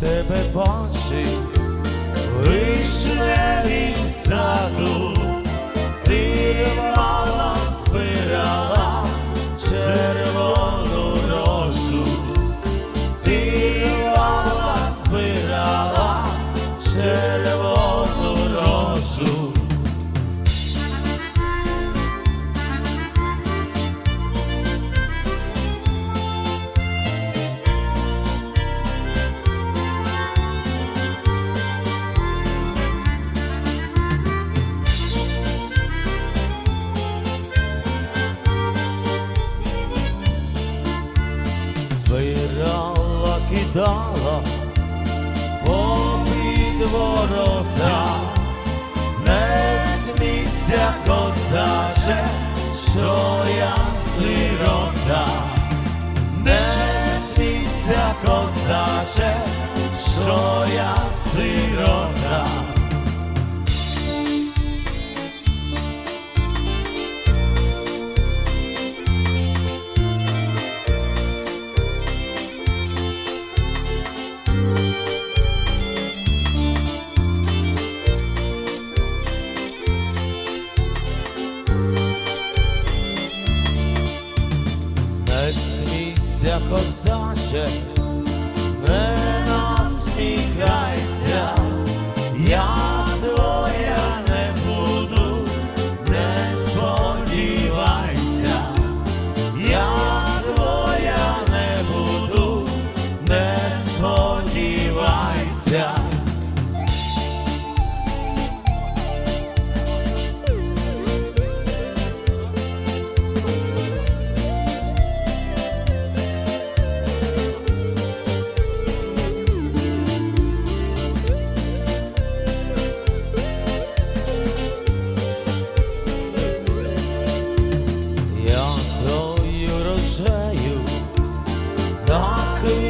тебе бачу. Покидала попід ворота, не смійся, козаче, що я сирота, не смійся, козаче, що я сирота. Смійся, козаче, не Заквічаю.